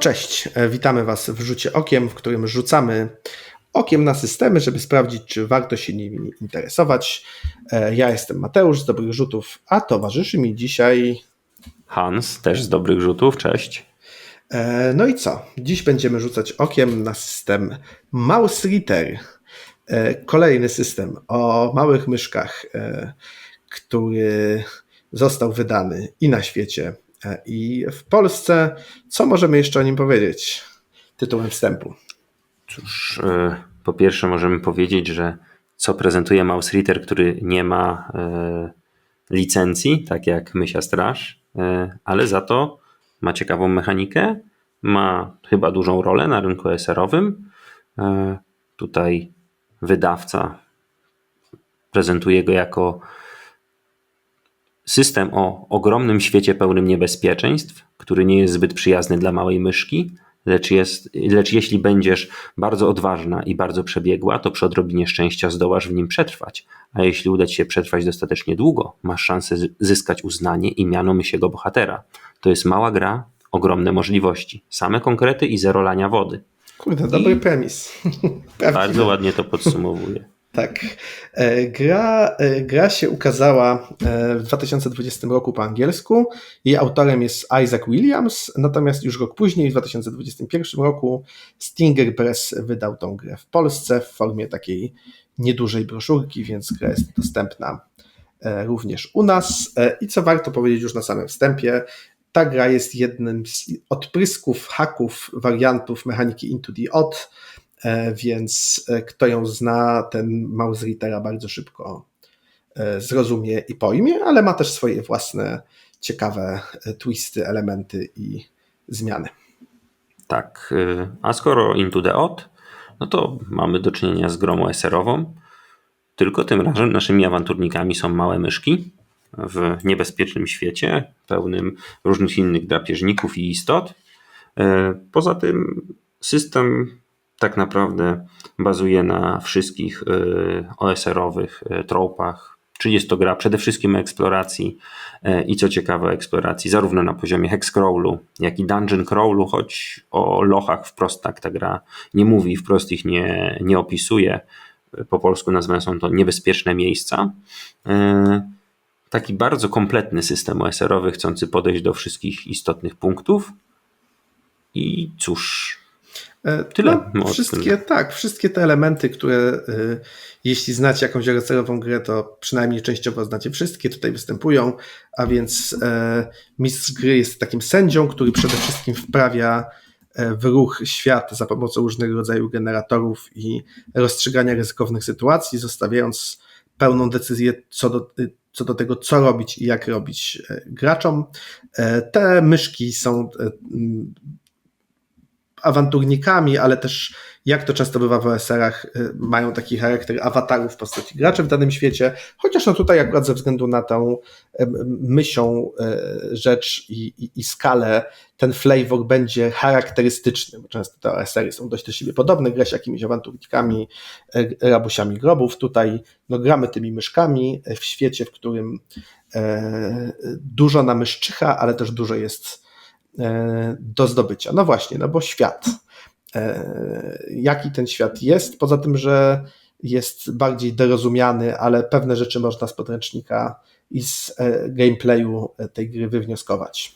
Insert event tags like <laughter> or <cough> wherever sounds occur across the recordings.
Cześć, e, witamy Was w rzucie okiem, w którym rzucamy okiem na systemy, żeby sprawdzić, czy warto się nimi interesować. E, ja jestem Mateusz z Dobrych Rzutów, a towarzyszy mi dzisiaj Hans, też z Dobrych Rzutów, cześć. E, no i co? Dziś będziemy rzucać okiem na system Mouse Reader. Kolejny system o małych myszkach, który został wydany i na świecie, I w Polsce, co możemy jeszcze o nim powiedzieć tytułem wstępu? Cóż, e, po pierwsze możemy powiedzieć, że co prezentuje Mouse Reader, który nie ma e, licencji, tak jak Mysia Straż, ale za to ma ciekawą mechanikę, ma chyba dużą rolę na rynku SR-owym. Tutaj wydawca prezentuje go jako System o ogromnym świecie pełnym niebezpieczeństw, który nie jest zbyt przyjazny dla małej myszki, lecz, jest, lecz jeśli będziesz bardzo odważna i bardzo przebiegła, to przy odrobinie szczęścia zdołasz w nim przetrwać. A jeśli uda ci się przetrwać dostatecznie długo, masz szansę zyskać uznanie i miano mysiego bohatera. To jest mała gra, ogromne możliwości, same konkrety i zero lania wody. Kurde, dobry I premis. <laughs> bardzo ładnie to podsumowuje. Tak. E, gra, e, gra się ukazała e, w 2020 roku po angielsku. Jej autorem jest Isaac Williams, natomiast już rok później, w 2021 roku, Stinger Press wydał tą grę w Polsce w formie takiej niedużej broszurki, więc gra jest dostępna również u nas. I co warto powiedzieć już na samym wstępie, ta gra jest jednym z odprysków, haków, wariantów mechaniki Into the Odd, więc e, kto ją zna, ten mouse readera bardzo szybko e, zrozumie i pojmie, ale ma też swoje własne ciekawe twisty, elementy i zmiany. Tak, a skoro Into the Odd, no to mamy do czynienia z grą SR-ową, tylko tym razem naszymi awanturnikami są małe myszki w niebezpiecznym świecie, pełnym różnych innych drapieżników i istot. Poza tym system tak naprawdę bazuje na wszystkich y, OSR-owych y, tropach, czyli jest to gra przede wszystkim eksploracji y, i co ciekawe eksploracji zarówno na poziomie hexcrawlu, jak i dungeon crawlu, choć o lochach wprost tak ta gra nie mówi, wprost ich nie, nie opisuje. Po polsku nazwane są to niebezpieczne miejsca. Taki bardzo kompletny system OSR-owy, chcący podejść do wszystkich istotnych punktów. I cóż, Tyle. No, wszystkie, tak, wszystkie te elementy, które y, jeśli znacie jakąś recelową grę, to przynajmniej częściowo znacie wszystkie, tutaj występują, a więc e, mistrz gry jest takim sędzią, który przede wszystkim wprawia e, w ruch świat za pomocą różnego rodzaju generatorów i rozstrzygania ryzykownych sytuacji, zostawiając pełną decyzję co do, co do tego, co robić i jak robić graczom. Te myszki są awanturnikami, ale też jak to często bywa w OSR-ach, y, mają taki charakter awatarów w postaci graczy w danym świecie, chociaż no tutaj akurat ze względu na tą myślą y, rzecz i, i, i skalę ten flavor będzie charakterystyczny, bo często te OSR-y są dość do siebie podobne, gra się jakimiś awanturnikami, y, rabusiami grobów, tutaj no, gramy tymi myszkami w świecie, w którym e, dużo na myszczycha, ale też dużo jest E, do zdobycia. No właśnie, no bo świat. E, jaki ten świat jest? Poza tym, że jest bardziej dorozumiany, ale pewne rzeczy można z podręcznika i z e, gameplayu tej gry wywnioskować.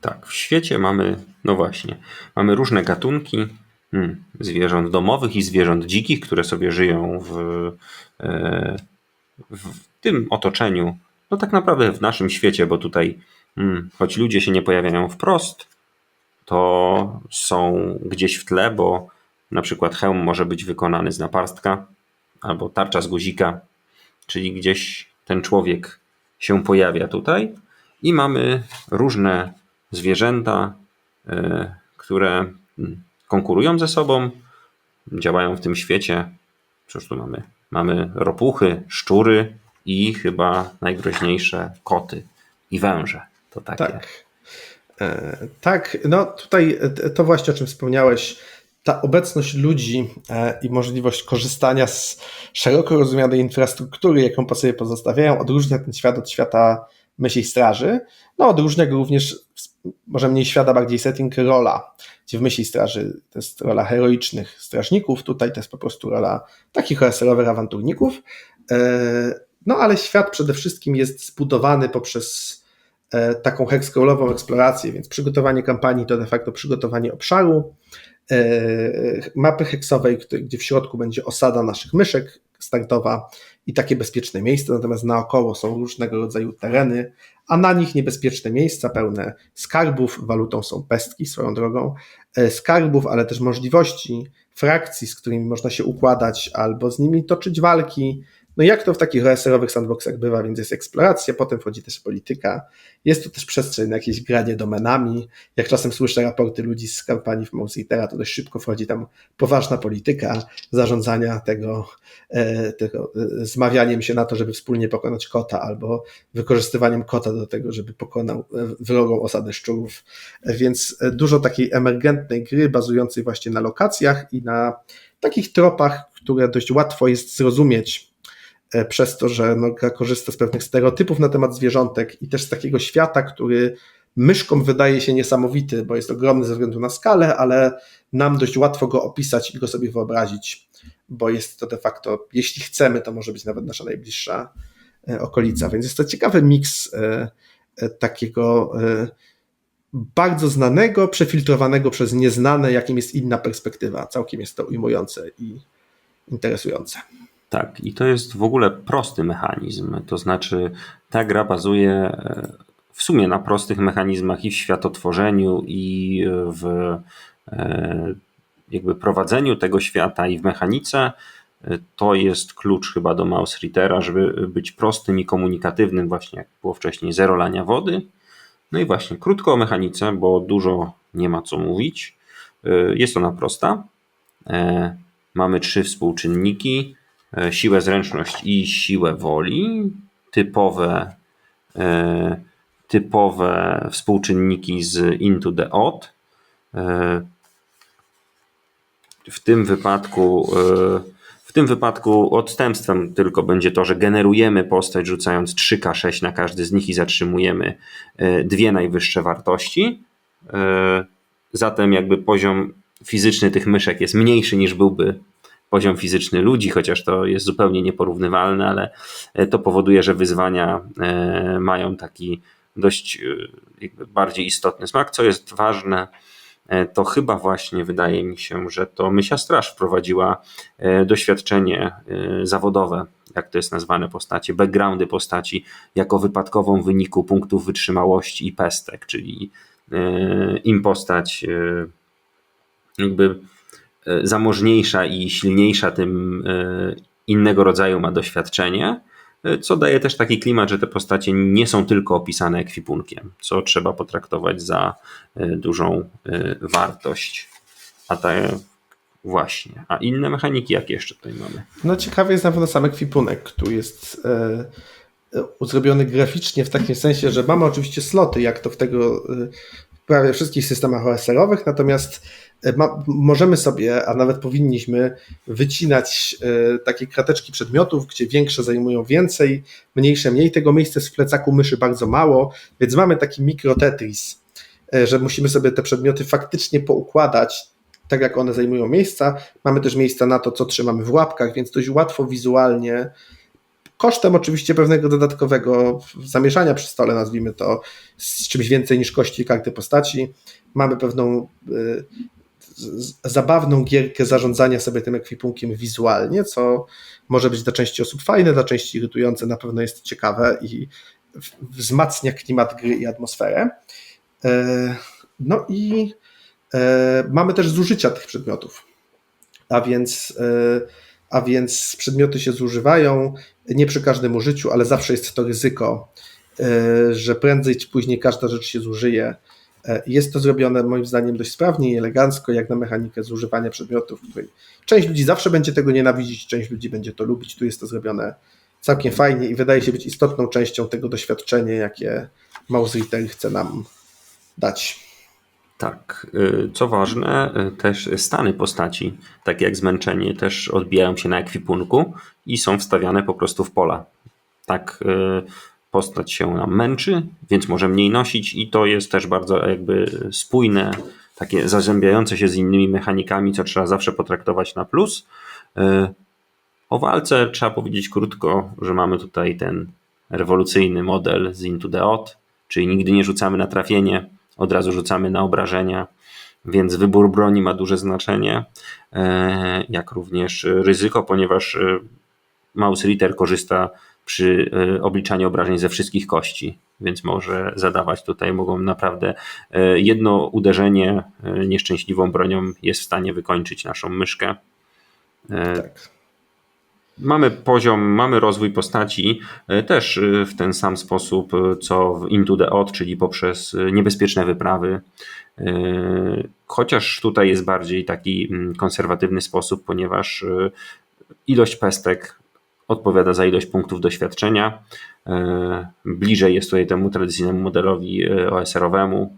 Tak, w świecie mamy, no właśnie, mamy różne gatunki hmm, zwierząt domowych i zwierząt dzikich, które sobie żyją w, w tym otoczeniu, no tak naprawdę w naszym świecie, bo tutaj choć ludzie się nie pojawiają wprost, to są gdzieś w tle, bo na przykład hełm może być wykonany z naparstka albo tarcza z guzika, czyli gdzieś ten człowiek się pojawia tutaj i mamy różne zwierzęta, e, które hmm, konkurują ze sobą, działają w tym świecie. Cóż tu mamy? Mamy ropuchy, szczury i chyba najgroźniejsze koty i węże. To takie. Tak. E, tak, no tutaj e, to właśnie o czym wspomniałeś, ta obecność ludzi e, i możliwość korzystania z szeroko rozumianej infrastruktury, jaką po sobie pozostawiają, odróżnia ten świat od świata myśli straży. No od różnego również, może mniej świata, bardziej setting, rola, gdzie w myśli straży to jest rola heroicznych strażników, tutaj to jest po prostu rola takich reserowych awanturników. No ale świat przede wszystkim jest zbudowany poprzez taką hexcrawlową eksplorację, więc przygotowanie kampanii to de facto przygotowanie obszaru, e, mapy heksowej, gdzie w środku będzie osada naszych myszek startowa i takie bezpieczne miejsca, natomiast naokoło są różnego rodzaju tereny, a na nich niebezpieczne miejsca pełne skarbów, walutą są pestki swoją drogą, e, skarbów, ale też możliwości, frakcji, z którymi można się układać albo z nimi toczyć walki, no jak to w takich OSR-owych sandboxach bywa, więc jest eksploracja, potem wchodzi też polityka, jest tu też przestrzeń na jakieś granie domenami, jak czasem słyszę raporty ludzi z kampanii w Mousitera, to dość szybko wchodzi tam poważna polityka zarządzania tego, e, tego e, zmawianiem się na to, żeby wspólnie pokonać kota, albo wykorzystywaniem kota do tego, żeby pokonał e, wrogą osadę szczurów, więc dużo takiej emergentnej gry bazującej właśnie na lokacjach i na takich tropach, które dość łatwo jest zrozumieć przez to, że no, korzysta z pewnych stereotypów na temat zwierzątek i też z takiego świata, który myszkom wydaje się niesamowity, bo jest ogromny ze względu na skalę, ale nam dość łatwo go opisać i go sobie wyobrazić, bo jest to de facto, jeśli chcemy, to może być nawet nasza najbliższa e, okolica. Więc jest to ciekawy miks e, takiego bardzo znanego, przefiltrowanego przez nieznane, jakim jest inna perspektywa. Całkiem jest to ujmujące i interesujące. Tak, i to jest w ogóle prosty mechanizm. To znaczy, ta gra bazuje e, w sumie na prostych mechanizmach i w światotworzeniu, i w e, jakby prowadzeniu tego świata, i w mechanice. E, to jest klucz chyba do Mouse Readera, żeby być prostym i komunikatywnym, właśnie jak było wcześniej, zero lania wody. No i właśnie krótko o mechanice, bo dużo nie ma co mówić. Jest ona prosta. Mamy trzy współczynniki E, siłę zręczność i siłę woli, typowe, e, typowe współczynniki z into the odd. E, w tym wypadku w tym wypadku odstępstwem tylko będzie to, że generujemy postać rzucając 3K6 na każdy z nich i zatrzymujemy dwie najwyższe wartości. Zatem jakby poziom fizyczny tych myszek jest mniejszy niż byłby poziom fizyczny ludzi, chociaż to jest zupełnie nieporównywalne, ale e, to powoduje, że wyzwania e, mają taki dość e, bardziej istotny smak. Co jest ważne, to chyba właśnie wydaje mi się, że to Mysia Straż wprowadziła doświadczenie zawodowe, jak to jest nazwane postacie, backgroundy postaci, jako wypadkową wyniku punktów wytrzymałości i pestek, czyli im postać jakby zamożniejsza i silniejsza, tym e, innego rodzaju ma doświadczenie, e, co daje też taki klimat, że te postacie nie są tylko opisane ekwipunkiem, co trzeba potraktować za dużą wartość. A ta właśnie. A inne mechaniki, jak jeszcze tutaj mamy? No ciekawy jest na pewno sam ekwipunek, który jest e, zrobiony graficznie w takim sensie, że mamy oczywiście sloty, jak to w tego prawie wszystkich systemach OSR-owych, natomiast E, ma, możemy sobie, a nawet powinniśmy wycinać e, takie krateczki przedmiotów, gdzie większe zajmują więcej, mniejsze mniej. Tego miejsca w plecaku myszy bardzo mało, więc mamy taki mikro Tetris, e, że musimy sobie te przedmioty faktycznie poukładać tak jak one zajmują miejsca. Mamy też miejsca na to, co trzymamy w łapkach, więc dość łatwo wizualnie kosztem oczywiście pewnego dodatkowego zamieszania przy stole, nazwijmy to, z czymś więcej niż kości karty postaci. Mamy pewną zabawną gierkę zarządzania sobie tym ekwipunkiem wizualnie, co może być dla części osób fajne, dla części irytujące, na pewno jest ciekawe i wzmacnia klimat gry i atmosferę. E, no i e, mamy też zużycia tych przedmiotów, a więc, a więc przedmioty się zużywają nie przy każdym użyciu, ale zawsze jest to ryzyko, że prędzej czy później każda rzecz się zużyje E, jest to zrobione moim zdaniem dość sprawnie i elegancko, jak na mechanikę zużywania przedmiotów, której część ludzi zawsze będzie tego nienawidzić, część ludzi będzie to lubić. Tu jest to zrobione całkiem fajnie i wydaje się być istotną częścią tego doświadczenia, jakie Mouse Reader chce nam dać. Tak. Y, co ważne, y, też stany postaci, takie jak zmęczenie, też odbijają się na ekwipunku i są wstawiane po prostu w pola. Tak y, postać się nam męczy, więc może mniej nosić i to jest też bardzo jakby spójne, takie zazębiające się z innymi mechanikami, co trzeba zawsze potraktować na plus. O walce trzeba powiedzieć krótko, że mamy tutaj ten rewolucyjny model z Into the Odd, czyli nigdy nie rzucamy na trafienie, od razu rzucamy na obrażenia, więc wybór broni ma duże znaczenie, e, jak również ryzyko, ponieważ e, Mouse Ritter korzysta przy e, obliczaniu obrażeń ze wszystkich kości, więc może zadawać tutaj, mogą naprawdę jedno uderzenie nieszczęśliwą bronią jest w stanie wykończyć naszą myszkę. Tak. Mamy poziom, mamy rozwój postaci e, też e, w ten sam sposób, e, co w Into the Odd, czyli poprzez niebezpieczne wyprawy. Chociaż tutaj jest bardziej taki mm, konserwatywny sposób, ponieważ ilość pestek odpowiada za ilość punktów doświadczenia. Bliżej jest tutaj temu tradycyjnemu modelowi OSR-owemu.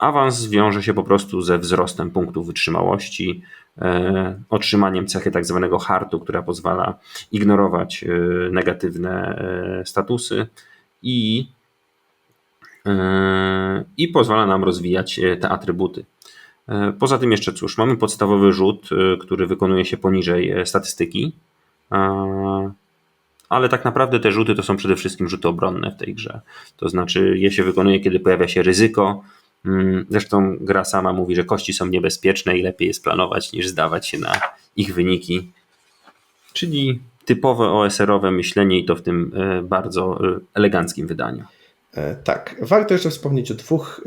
Awans wiąże się po prostu ze wzrostem punktów wytrzymałości, e, otrzymaniem cechy tak zwanego hartu, która pozwala ignorować e, negatywne e, statusy i, i pozwala nam rozwijać te atrybuty. Poza tym jeszcze cóż, mamy podstawowy rzut, który wykonuje się poniżej statystyki, ale tak naprawdę te rzuty to są przede wszystkim rzuty obronne w tej grze. To znaczy je się wykonuje, kiedy pojawia się ryzyko, zresztą gra sama mówi, że kości są niebezpieczne i lepiej jest planować niż zdawać się na ich wyniki. Czyli typowe OSR-owe myślenie i to w tym e, bardzo e, eleganckim wydaniu. E, tak, warto jeszcze wspomnieć o dwóch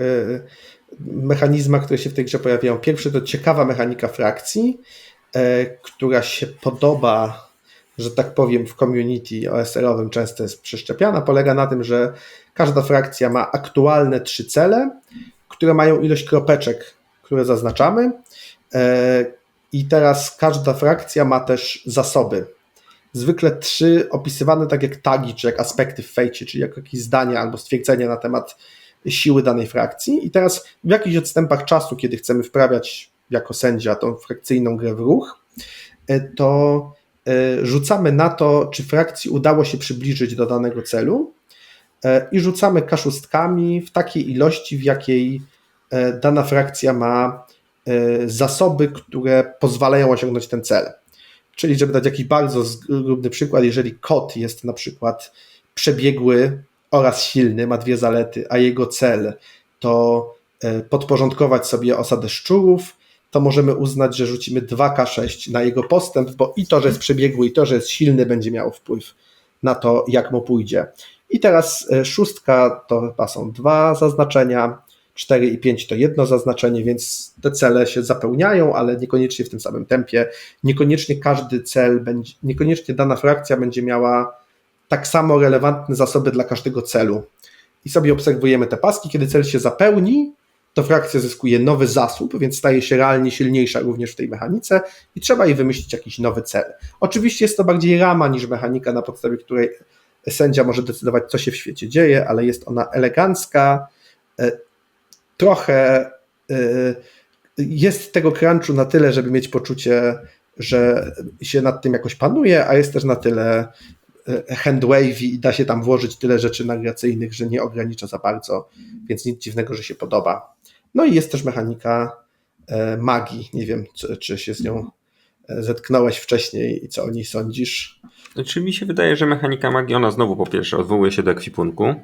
mechanizmach, które się w tej grze pojawiają. Pierwszy to ciekawa mechanika frakcji, która się podoba, że tak powiem, w community OSR-owym często jest przeszczepiana. Polega na tym, że każda frakcja ma aktualne trzy cele, które mają ilość kropeczek, które zaznaczamy. E, I teraz każda frakcja ma też zasoby. Zwykle trzy opisywane tak jak tagi, czy jak aspekty w fejcie, czyli jak jakieś zdania albo stwierdzenia na temat siły danej frakcji. I teraz w jakichś odstępach czasu, kiedy chcemy wprawiać jako sędzia tą frakcyjną grę w ruch, e, to e, rzucamy na to, czy frakcji udało się przybliżyć do danego celu i rzucamy kaszustkami w takiej ilości, w jakiej E, dana frakcja ma e, zasoby, które pozwalają osiągnąć ten cel. Czyli, żeby dać jakiś bardzo zgrubny przykład, jeżeli kot jest na przykład przebiegły oraz silny, ma dwie zalety, a jego cel to e, podporządkować sobie osadę szczurów, to możemy uznać, że rzucimy 2K6 na jego postęp, bo i to, że jest przebiegły, i to, że jest silny, będzie miało wpływ na to, jak mu pójdzie. I teraz szóstka to chyba są dwa zaznaczenia, 4 i 5 to jedno zaznaczenie, więc te cele się zapełniają, ale niekoniecznie w tym samym tempie. Niekoniecznie każdy cel będzie, niekoniecznie dana frakcja będzie miała tak samo relevantne zasoby dla każdego celu. I sobie obserwujemy te paski, kiedy cel się zapełni, to frakcja zyskuje nowy zasób, więc staje się realnie silniejsza również w tej mechanice i trzeba jej wymyślić jakiś nowy cel. Oczywiście jest to bardziej rama niż mechanika, na podstawie której sędzia może decydować, co się w świecie dzieje, ale jest ona elegancka, e, trochę y, jest tego crunchu na tyle, żeby mieć poczucie, że się nad tym jakoś panuje, a jest też na tyle y, handwavy i da się tam włożyć tyle rzeczy nagracyjnych, że nie ogranicza za bardzo, więc nic dziwnego, że się podoba. No i jest też mechanika magii. Nie wiem, czy się z nią zetknąłeś wcześniej i co o niej sądzisz? Znaczy mi się wydaje, że mechanika magii, ona znowu po pierwsze odwołuje się do ekwipunku,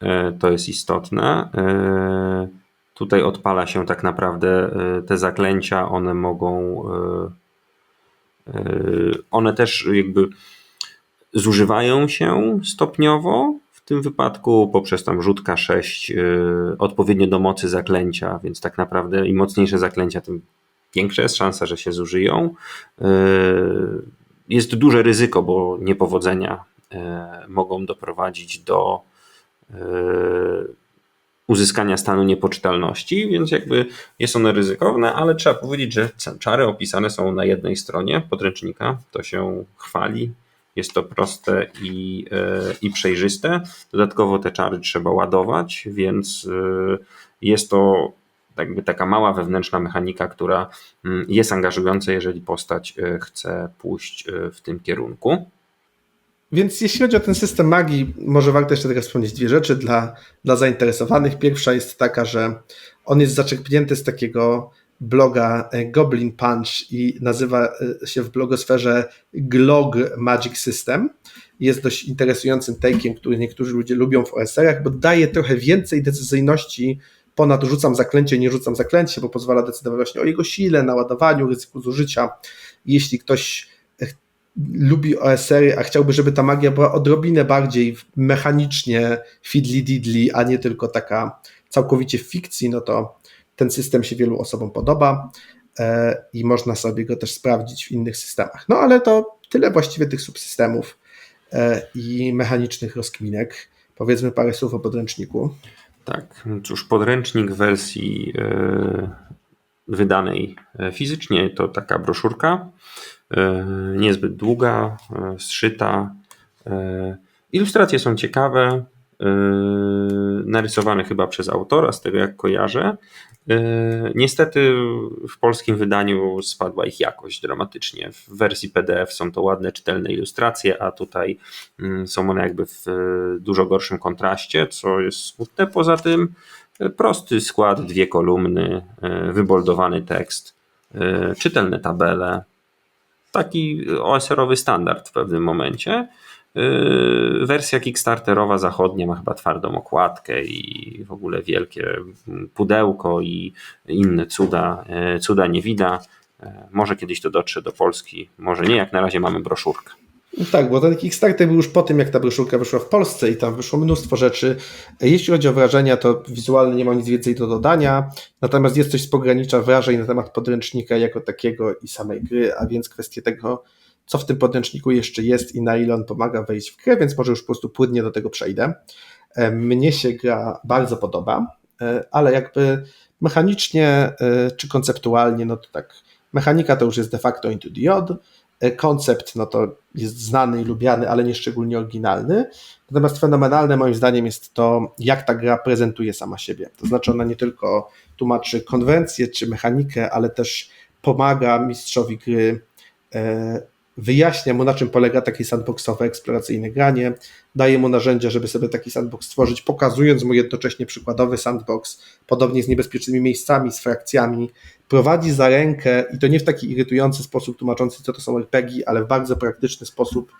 E, to jest istotne. E, tutaj odpala się tak naprawdę e, te zaklęcia, one mogą, one też jakby zużywają się stopniowo. W tym wypadku poprzez tam rzut K6 odpowiednio do mocy zaklęcia, więc tak naprawdę im mocniejsze zaklęcia, tym większa jest szansa, że się zużyją. Jest duże ryzyko, bo niepowodzenia mogą doprowadzić do E, uzyskania stanu niepoczytalności, więc jakby jest one ryzykowne, ale trzeba powiedzieć, że czary opisane są na jednej stronie podręcznika, to się chwali, jest to proste i, e, i przejrzyste. Dodatkowo te czary trzeba ładować, więc e, jest to jakby taka mała wewnętrzna mechanika, która mm, jest angażująca, jeżeli postać chce pójść w tym kierunku. Więc jeśli chodzi o ten system magii, może warto jeszcze teraz wspomnieć dwie rzeczy dla, dla zainteresowanych. Pierwsza jest taka, że on jest zaczerpnięty z takiego bloga e, Goblin Punch i nazywa e, się w blogosferze Glog Magic System. Jest dość interesującym take'iem, który niektórzy ludzie lubią w OSR-ach, bo daje trochę więcej decyzyjności ponad rzucam zaklęcie, nie rzucam zaklęcie, bo pozwala decydować właśnie o jego sile, naładowaniu, ryzyku zużycia. Jeśli ktoś lubi OSR, a chciałby, żeby ta magia była odrobinę bardziej mechanicznie fiddly diddly, a nie tylko taka całkowicie w fikcji, no to ten system się wielu osobom podoba e, i można sobie go też sprawdzić w innych systemach. No ale to tyle właściwie tych subsystemów e, i mechanicznych rozkminek. Powiedzmy parę słów o podręczniku. Tak, cóż, podręcznik wersji e, wydanej fizycznie to taka broszurka, niezbyt długa, zszyta. Ilustracje są ciekawe, narysowane chyba przez autora, z tego jak kojarzę. Yy, niestety w polskim wydaniu spadła ich jakość dramatycznie. W wersji PDF są to ładne, czytelne ilustracje, a tutaj mm, są one jakby w dużo gorszym kontraście, co jest smutne. Poza tym yy, prosty skład, dwie kolumny, yy, wyboldowany tekst, czytelne tabele. Taki OSR-owy standard w pewnym momencie. Yy, wersja Kickstarterowa zachodnia ma chyba twardą okładkę i w ogóle wielkie pudełko i inne cuda, yy, cuda nie widać. Yy, może kiedyś to dotrze do Polski, może nie, jak na razie mamy broszurkę. Tak, bo ten Kickstarter był już po tym, jak ta broszurka wyszła w Polsce i tam wyszło mnóstwo rzeczy. Jeśli chodzi o wrażenia, to wizualnie nie mam nic więcej do dodania, natomiast jest coś z pogranicza wrażeń na temat podręcznika jako takiego i samej gry, a więc kwestie tego, co w tym podręczniku jeszcze jest i na ile on pomaga wejść w grę, więc może już po prostu płynnie do tego przejdę. E, mnie się gra bardzo podoba, e, ale jakby mechanicznie e, czy konceptualnie, no to tak, mechanika to już jest de facto into the odd, koncept no to jest znany i lubiany, ale nie szczególnie oryginalny. Natomiast fenomenalne moim zdaniem jest to, jak ta gra prezentuje sama siebie. To znaczy ona nie tylko tłumaczy konwencję czy mechanikę, ale też pomaga mistrzowi gry wyjaśnia mu, na czym polega takie sandboxowe, eksploracyjne granie, daje mu narzędzia, żeby sobie taki sandbox stworzyć, pokazując mu jednocześnie przykładowy sandbox, podobnie z niebezpiecznymi miejscami, z frakcjami, prowadzi za rękę i to nie w taki irytujący sposób tłumaczący, co to są RPG, ale w bardzo praktyczny sposób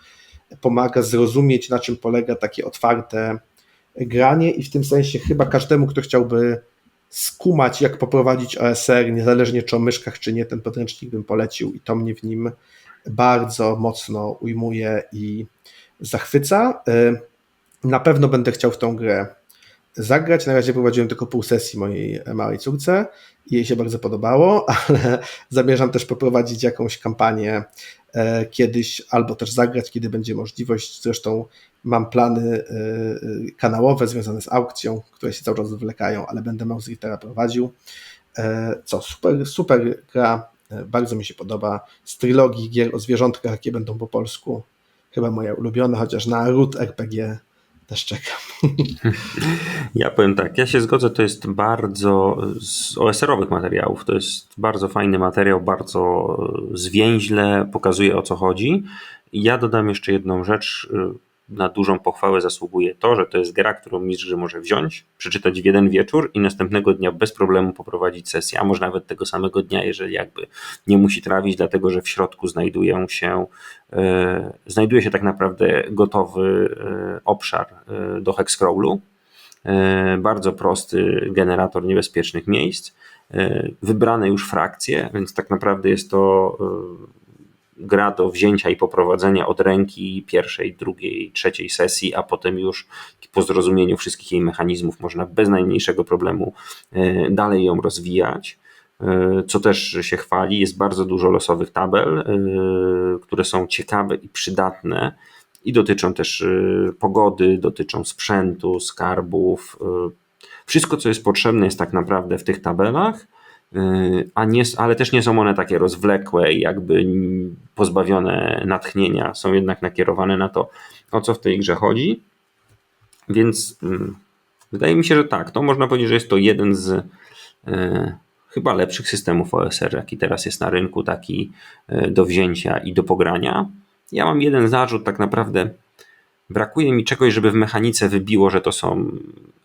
pomaga zrozumieć, na czym polega takie otwarte granie. I w tym sensie chyba każdemu, kto chciałby skumać, jak poprowadzić OSR, niezależnie czy o myszkach, czy nie, ten podręcznik bym polecił i to mnie w nim bardzo mocno ujmuje i zachwyca. Y, na pewno będę chciał w tą grę zagrać. Na razie prowadziłem tylko pół sesji mojej małej córce i jej się bardzo podobało, <laughs> ale zamierzam też poprowadzić jakąś kampanię e, kiedyś, albo też zagrać, kiedy będzie możliwość. Zresztą mam plany e, kanałowe związane z aukcją, które się cały czas zwlekają, ale będę Mausritera prowadził. E, co, super, super gra. E, bardzo mi się podoba. Z trylogii gier o zwierzątkach, jakie będą po polsku, chyba moja ulubiona, chociaż na Root RPG też czekam. <laughs> Ja powiem tak, ja się zgodzę, to jest bardzo z OSR-owych materiałów, to jest bardzo fajny materiał, bardzo zwięźle pokazuje o co chodzi. Ja dodam jeszcze jedną rzecz, na dużą pochwałę zasługuje to, że to jest gra, którą mistrz może wziąć, przeczytać w jeden wieczór i następnego dnia bez problemu poprowadzić sesję, a może nawet tego samego dnia, jeżeli jakby nie musi trawić, dlatego że w środku znajdują się, e, znajduje się tak naprawdę gotowy e, obszar e, do hexcrawlu, e, bardzo prosty generator niebezpiecznych miejsc, e, wybrane już frakcje, więc tak naprawdę jest to e, gra do wzięcia i poprowadzenia od ręki pierwszej, drugiej, trzeciej sesji, a potem już po zrozumieniu wszystkich jej mechanizmów można bez najmniejszego problemu e, dalej ją rozwijać. E, co też się chwali, jest bardzo dużo losowych tabel, e, które są ciekawe i przydatne i dotyczą też pogody, dotyczą sprzętu, skarbów. Wszystko, co jest potrzebne, jest tak naprawdę w tych tabelach a nie, ale też nie są one takie rozwlekłe i jakby pozbawione natchnienia, są jednak nakierowane na to, o co w tej grze chodzi. Więc mm, wydaje mi się, że tak, to można powiedzieć, że jest to jeden z y, chyba lepszych systemów OSR, jaki teraz jest na rynku, taki y, do wzięcia i do pogrania. Ja mam jeden zarzut, tak naprawdę brakuje mi czegoś, żeby w mechanice wybiło, że to są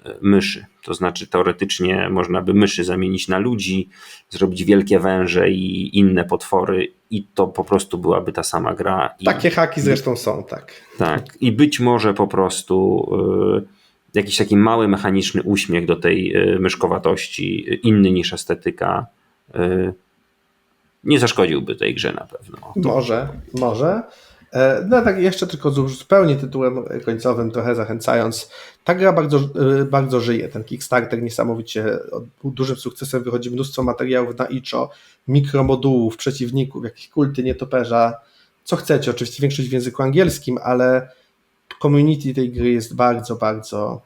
e, myszy. To znaczy, teoretycznie można by myszy zamienić na ludzi, zrobić wielkie węże i inne potwory, i to po prostu byłaby ta sama gra. I, Takie haki zresztą są, tak. tak, i być może po prostu y, jakiś taki mały mechaniczny uśmiech do tej y, myszkowatości, inny niż estetyka, y, nie zaszkodziłby tej grze na pewno. Może, może. E, No tak jeszcze tylko zupełnie tytułem końcowym, trochę zachęcając. Ta gra bardzo, e, bardzo żyje. Ten Kickstarter niesamowicie dużym sukcesem. Wychodzi mnóstwo materiałów na Icho, mikromodułów, przeciwników, jakieś kulty nietoperza. Co chcecie, oczywiście większość w języku angielskim, ale community tej gry jest bardzo, bardzo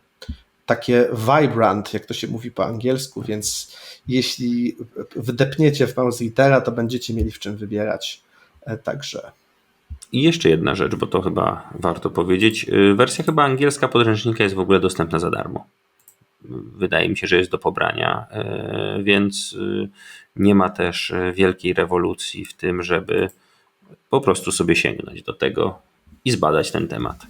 takie vibrant, jak to się mówi po angielsku, więc jeśli wdepniecie w mouse litera, to będziecie mieli w czym wybierać. E, Także I jeszcze jedna rzecz, bo to chyba warto powiedzieć. Y, Wersja chyba angielska podręcznika jest w ogóle dostępna za darmo. Wydaje mi się, że jest do pobrania, y, więc y, nie ma też wielkiej rewolucji w tym, żeby po prostu sobie sięgnąć do tego i zbadać ten temat.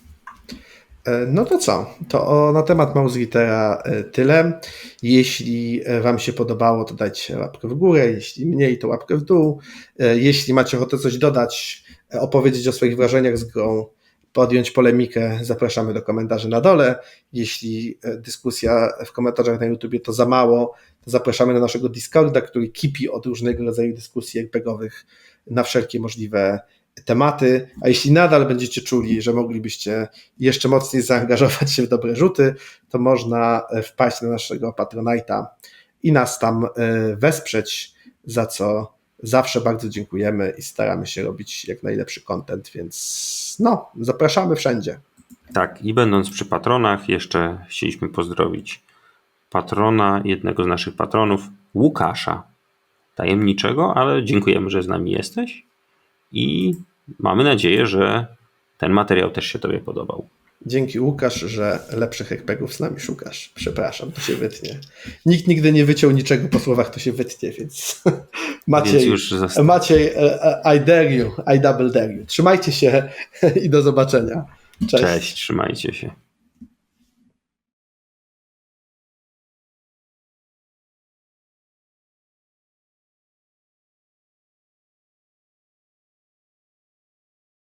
E, No to co? To na temat mouse litera e, tyle. Jeśli e, Wam się podobało, to dajcie łapkę w górę, jeśli mniej, to łapkę w dół. Jeśli macie ochotę coś dodać, opowiedzieć o swoich wrażeniach z grą, podjąć polemikę, zapraszamy do komentarzy na dole. Jeśli e, dyskusja w komentarzach na YouTubie to za mało, to zapraszamy na naszego Discorda, który kipi od różnego rodzaju dyskusji RPGowych na wszelkie możliwe tematy, a jeśli nadal będziecie czuli, że moglibyście jeszcze mocniej zaangażować się w dobre rzuty, to można e, wpaść na naszego Patronite'a i nas tam e, wesprzeć, za co zawsze bardzo dziękujemy i staramy się robić jak najlepszy content, więc no, zapraszamy wszędzie. Tak, i będąc przy patronach, jeszcze chcieliśmy pozdrowić patrona, jednego z naszych patronów, Łukasza. Tajemniczego, ale dziękujemy, że z nami jesteś i mamy nadzieję, że ten materiał też się Tobie podobał. Dzięki Łukasz, że lepszych RPGów z nami szukasz. Przepraszam, to się wytnie. Nikt nigdy nie wyciął niczego po słowach, to się wytnie, więc <laughs> Maciej, Więc Maciej, e, e, I dare you, I double dare you. Trzymajcie się <laughs> i do zobaczenia. Cześć. Cześć, trzymajcie się.